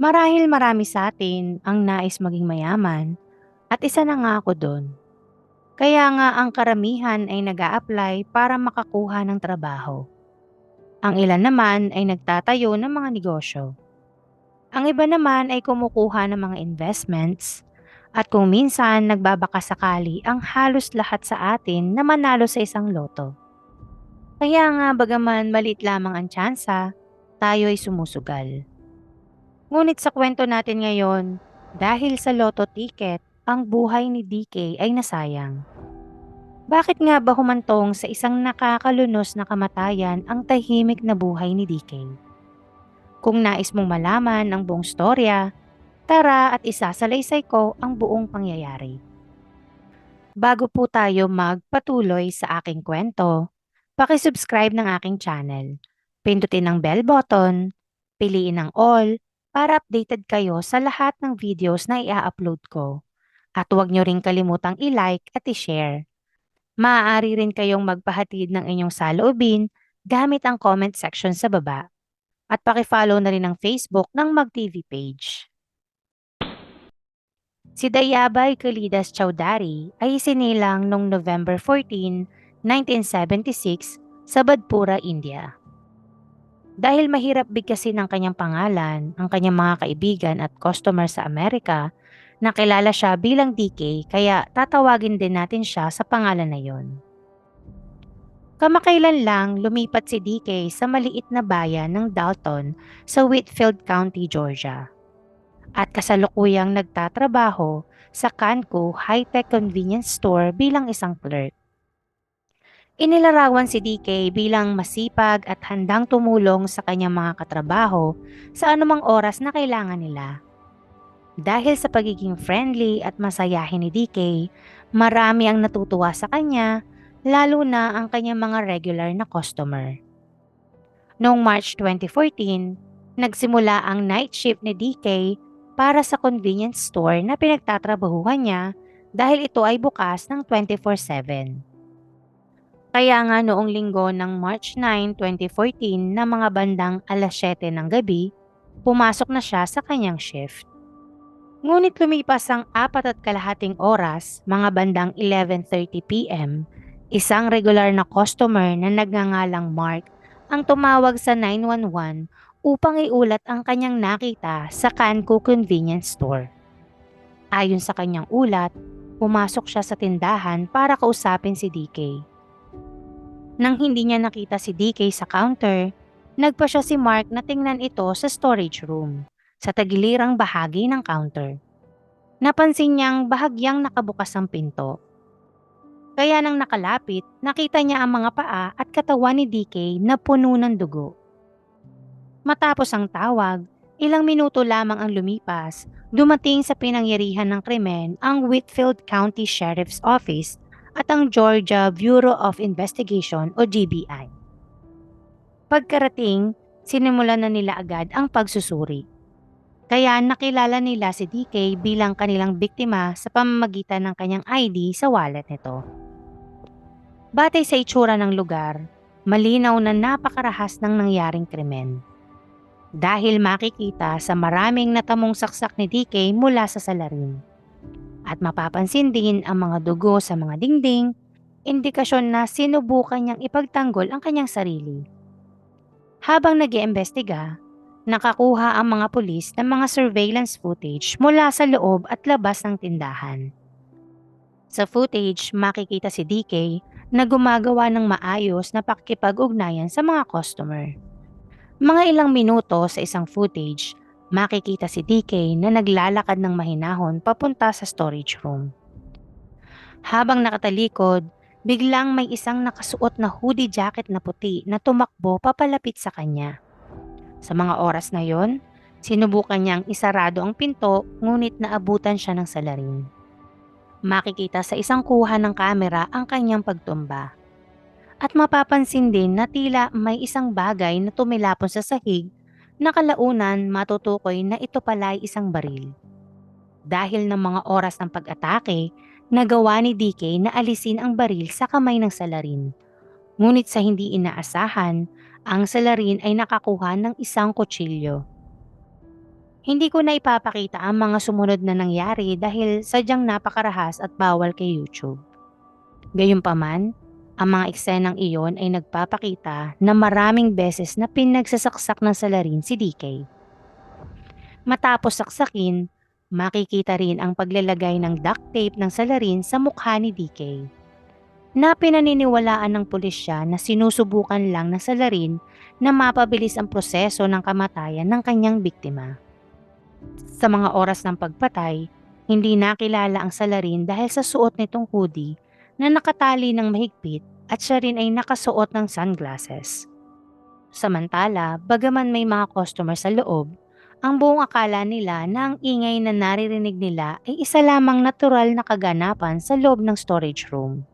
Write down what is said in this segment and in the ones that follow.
Marahil marami sa atin ang nais maging mayaman at isa na nga ako doon. Kaya nga ang karamihan ay nag apply para makakuha ng trabaho. Ang ilan naman ay nagtatayo ng mga negosyo. Ang iba naman ay kumukuha ng mga investments at kung minsan nagbabaka sakali ang halos lahat sa atin na manalo sa isang loto. Kaya nga bagaman malit lamang ang tsansa, tayo ay sumusugal. Ngunit sa kwento natin ngayon, dahil sa loto ticket, ang buhay ni DK ay nasayang. Bakit nga ba humantong sa isang nakakalunos na kamatayan ang tahimik na buhay ni DK? Kung nais mong malaman ang buong storya, tara at isasalaysay ko ang buong pangyayari. Bago po tayo magpatuloy sa aking kwento, pakisubscribe ng aking channel. Pindutin ang bell button, piliin ang all para updated kayo sa lahat ng videos na i-upload ko. At huwag nyo rin kalimutang i-like at i-share Maaari rin kayong magpahatid ng inyong saloobin gamit ang comment section sa baba. At pakifollow na rin ang Facebook ng MagTV page. Si Dayabay Kalidas Chowdhury ay isinilang noong November 14, 1976 sa Badpura, India. Dahil mahirap bigkasin ang kanyang pangalan, ang kanyang mga kaibigan at customer sa Amerika, Nakilala siya bilang DK kaya tatawagin din natin siya sa pangalan na yon. Kamakailan lang lumipat si DK sa maliit na bayan ng Dalton sa Whitfield County, Georgia. At kasalukuyang nagtatrabaho sa Canco High-Tech Convenience Store bilang isang clerk. Inilarawan si DK bilang masipag at handang tumulong sa kanyang mga katrabaho sa anumang oras na kailangan nila dahil sa pagiging friendly at masayahin ni DK, marami ang natutuwa sa kanya, lalo na ang kanyang mga regular na customer. Noong March 2014, nagsimula ang night shift ni DK para sa convenience store na pinagtatrabahuhan niya dahil ito ay bukas ng 24-7. Kaya nga noong linggo ng March 9, 2014 na mga bandang alas 7 ng gabi, pumasok na siya sa kanyang shift. Ngunit lumipas ang apat at kalahating oras, mga bandang 11.30pm, isang regular na customer na nagngangalang Mark ang tumawag sa 911 upang iulat ang kanyang nakita sa Canco Convenience Store. Ayon sa kanyang ulat, pumasok siya sa tindahan para kausapin si DK. Nang hindi niya nakita si DK sa counter, nagpa siya si Mark na tingnan ito sa storage room sa tagilirang bahagi ng counter. Napansin niyang bahagyang nakabukas ang pinto. Kaya nang nakalapit, nakita niya ang mga paa at katawan ni DK na puno ng dugo. Matapos ang tawag, ilang minuto lamang ang lumipas, dumating sa pinangyarihan ng krimen ang Whitfield County Sheriff's Office at ang Georgia Bureau of Investigation o GBI. Pagkarating, sinimulan na nila agad ang pagsusuri. Kaya nakilala nila si DK bilang kanilang biktima sa pamamagitan ng kanyang ID sa wallet nito. Batay sa itsura ng lugar, malinaw na napakarahas ng nangyaring krimen. Dahil makikita sa maraming natamong saksak ni DK mula sa salarin. At mapapansin din ang mga dugo sa mga dingding, indikasyon na sinubukan niyang ipagtanggol ang kanyang sarili. Habang nag iimbestiga nakakuha ang mga pulis ng mga surveillance footage mula sa loob at labas ng tindahan. Sa footage, makikita si DK na gumagawa ng maayos na pakikipag-ugnayan sa mga customer. Mga ilang minuto sa isang footage, makikita si DK na naglalakad ng mahinahon papunta sa storage room. Habang nakatalikod, biglang may isang nakasuot na hoodie jacket na puti na tumakbo papalapit sa kanya. Sa mga oras na yon, sinubukan niyang isarado ang pinto ngunit naabutan siya ng salarin. Makikita sa isang kuha ng kamera ang kanyang pagtumba. At mapapansin din na tila may isang bagay na tumilapon sa sahig na kalaunan matutukoy na ito pala ay isang baril. Dahil ng mga oras ng pag-atake, nagawa ni DK na alisin ang baril sa kamay ng salarin. Ngunit sa hindi inaasahan, ang salarin ay nakakuha ng isang kutsilyo. Hindi ko na ipapakita ang mga sumunod na nangyari dahil sadyang napakarahas at bawal kay YouTube. Gayunpaman, ang mga eksenang iyon ay nagpapakita na maraming beses na pinagsasaksak ng salarin si DK. Matapos saksakin, makikita rin ang paglalagay ng duct tape ng salarin sa mukha ni DK. Na pinaniniwalaan ng pulisya na sinusubukan lang ng salarin na mapabilis ang proseso ng kamatayan ng kanyang biktima. Sa mga oras ng pagpatay, hindi nakilala ang salarin dahil sa suot nitong hoodie na nakatali ng mahigpit at siya rin ay nakasuot ng sunglasses. Samantala, bagaman may mga customer sa loob, ang buong akala nila na ang ingay na naririnig nila ay isa lamang natural na kaganapan sa loob ng storage room.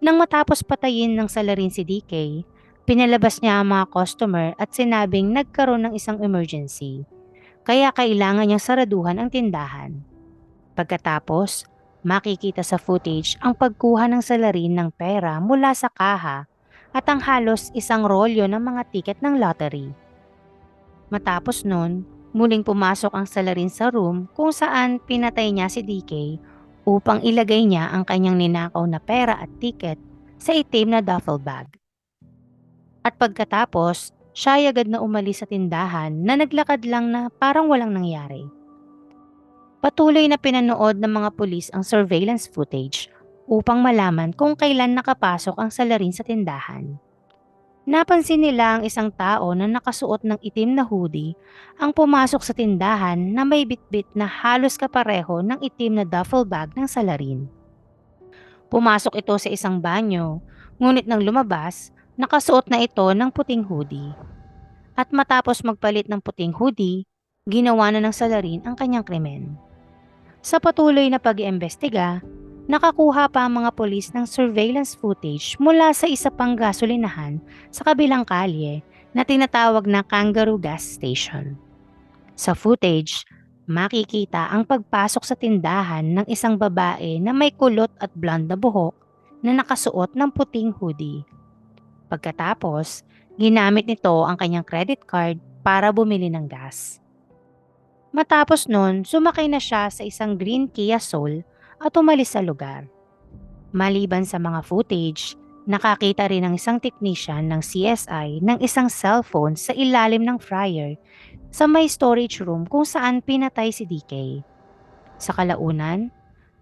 Nang matapos patayin ng salarin si DK, pinalabas niya ang mga customer at sinabing nagkaroon ng isang emergency, kaya kailangan niyang saraduhan ang tindahan. Pagkatapos, makikita sa footage ang pagkuha ng salarin ng pera mula sa kaha at ang halos isang rolyo ng mga tiket ng lottery. Matapos nun, muling pumasok ang salarin sa room kung saan pinatay niya si DK upang ilagay niya ang kanyang ninakaw na pera at tiket sa itim na duffel bag. At pagkatapos, siya ay agad na umalis sa tindahan na naglakad lang na parang walang nangyari. Patuloy na pinanood ng mga pulis ang surveillance footage upang malaman kung kailan nakapasok ang salarin sa tindahan. Napansin nila ang isang tao na nakasuot ng itim na hoodie ang pumasok sa tindahan na may bitbit na halos kapareho ng itim na duffel bag ng salarin. Pumasok ito sa isang banyo, ngunit nang lumabas, nakasuot na ito ng puting hoodie. At matapos magpalit ng puting hoodie, ginawa na ng salarin ang kanyang krimen. Sa patuloy na pag-iimbestiga, nakakuha pa ang mga polis ng surveillance footage mula sa isa pang gasolinahan sa kabilang kalye na tinatawag na Kangaroo Gas Station. Sa footage, makikita ang pagpasok sa tindahan ng isang babae na may kulot at blonde na buhok na nakasuot ng puting hoodie. Pagkatapos, ginamit nito ang kanyang credit card para bumili ng gas. Matapos nun, sumakay na siya sa isang green Kia Soul at umalis sa lugar. Maliban sa mga footage, nakakita rin ng isang technician ng CSI ng isang cellphone sa ilalim ng fryer sa may storage room kung saan pinatay si DK. Sa kalaunan,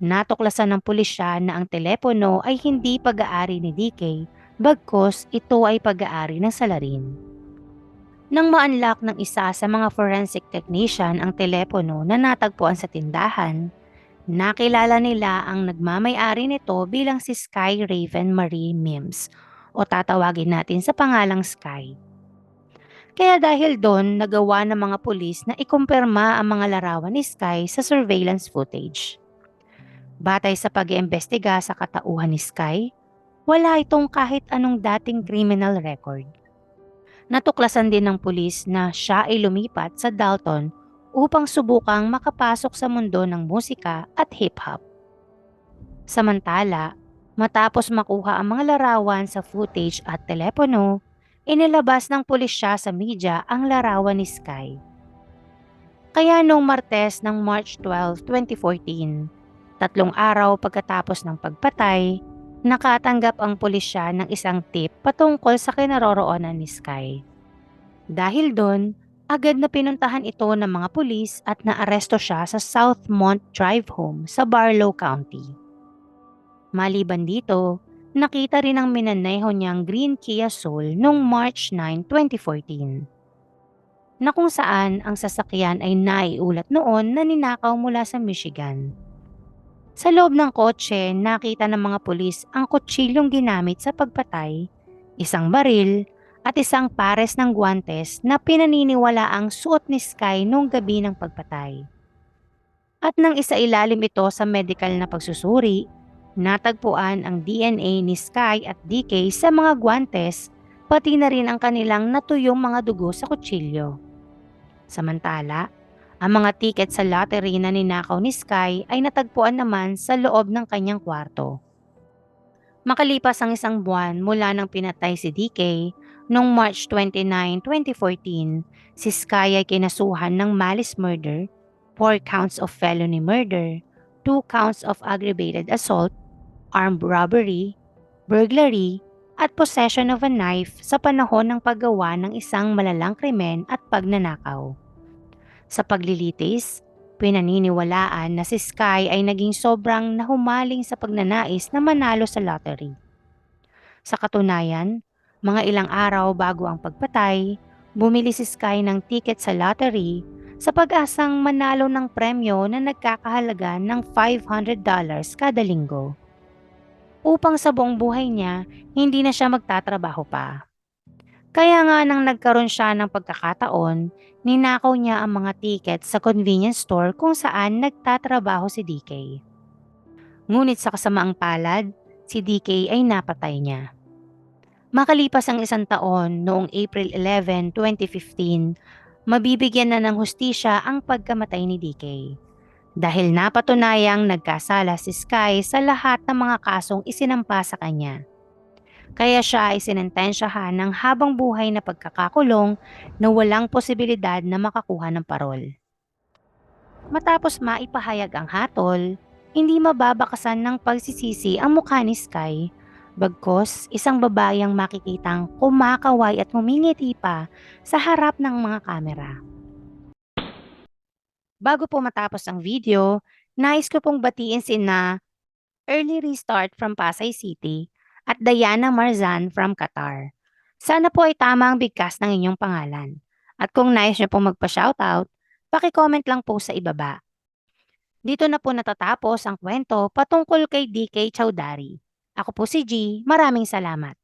natuklasan ng pulisya na ang telepono ay hindi pag-aari ni DK bagkos ito ay pag-aari ng salarin. Nang ma-unlock ng isa sa mga forensic technician ang telepono na natagpuan sa tindahan, nakilala nila ang nagmamay-ari nito bilang si Sky Raven Marie Mims o tatawagin natin sa pangalang Sky. Kaya dahil doon, nagawa ng mga pulis na ikumpirma ang mga larawan ni Sky sa surveillance footage. Batay sa pag-iimbestiga sa katauhan ni Sky, wala itong kahit anong dating criminal record. Natuklasan din ng pulis na siya ay lumipat sa Dalton upang subukang makapasok sa mundo ng musika at hip-hop. Samantala, matapos makuha ang mga larawan sa footage at telepono, inilabas ng pulisya sa media ang larawan ni Sky. Kaya noong Martes ng March 12, 2014, tatlong araw pagkatapos ng pagpatay, nakatanggap ang pulisya ng isang tip patungkol sa kinaroroonan ni Sky. Dahil doon, agad na pinuntahan ito ng mga pulis at naaresto siya sa Southmont Drive Home sa Barlow County. Maliban dito, nakita rin ang minaneho niyang green Kia Soul noong March 9, 2014 na kung saan ang sasakyan ay naiulat noon na ninakaw mula sa Michigan. Sa loob ng kotse, nakita ng mga pulis ang kutsilyong ginamit sa pagpatay, isang baril, at isang pares ng guantes na pinaniniwala ang suot ni Sky noong gabi ng pagpatay. At nang isailalim ito sa medical na pagsusuri, natagpuan ang DNA ni Sky at DK sa mga guantes pati na rin ang kanilang natuyong mga dugo sa kutsilyo. Samantala, ang mga tiket sa lottery na ninakaw ni Sky ay natagpuan naman sa loob ng kanyang kwarto. Makalipas ang isang buwan mula nang pinatay si DK, Noong March 29, 2014, si Sky ay kinasuhan ng malice murder, 4 counts of felony murder, 2 counts of aggravated assault, armed robbery, burglary, at possession of a knife sa panahon ng paggawa ng isang malalang krimen at pagnanakaw. Sa paglilitis, pinaniniwalaan na si Sky ay naging sobrang nahumaling sa pagnanais na manalo sa lottery. Sa katunayan, mga ilang araw bago ang pagpatay, bumili si Sky ng ticket sa lottery sa pag-asang manalo ng premyo na nagkakahalaga ng $500 kada linggo. Upang sa buong buhay niya, hindi na siya magtatrabaho pa. Kaya nga nang nagkaroon siya ng pagkakataon, ninakaw niya ang mga ticket sa convenience store kung saan nagtatrabaho si DK. Ngunit sa kasamaang palad, si DK ay napatay niya. Makalipas ang isang taon noong April 11, 2015, mabibigyan na ng hustisya ang pagkamatay ni DK. Dahil napatunayang nagkasala si Sky sa lahat ng mga kasong isinampa sa kanya. Kaya siya ay sinentensyahan ng habang buhay na pagkakakulong na walang posibilidad na makakuha ng parol. Matapos maipahayag ang hatol, hindi mababakasan ng pagsisisi ang mukha ni Sky Bagkos, isang babayang makikitang kumakaway at humingiti pa sa harap ng mga kamera. Bago po matapos ang video, nais ko pong batiin si na Early Restart from Pasay City at Diana Marzan from Qatar. Sana po ay tama ang bigkas ng inyong pangalan. At kung nais nyo pong magpa-shoutout, paki-comment lang po sa ibaba. Dito na po natatapos ang kwento patungkol kay DK Chowdhury. Ako po si G. Maraming salamat.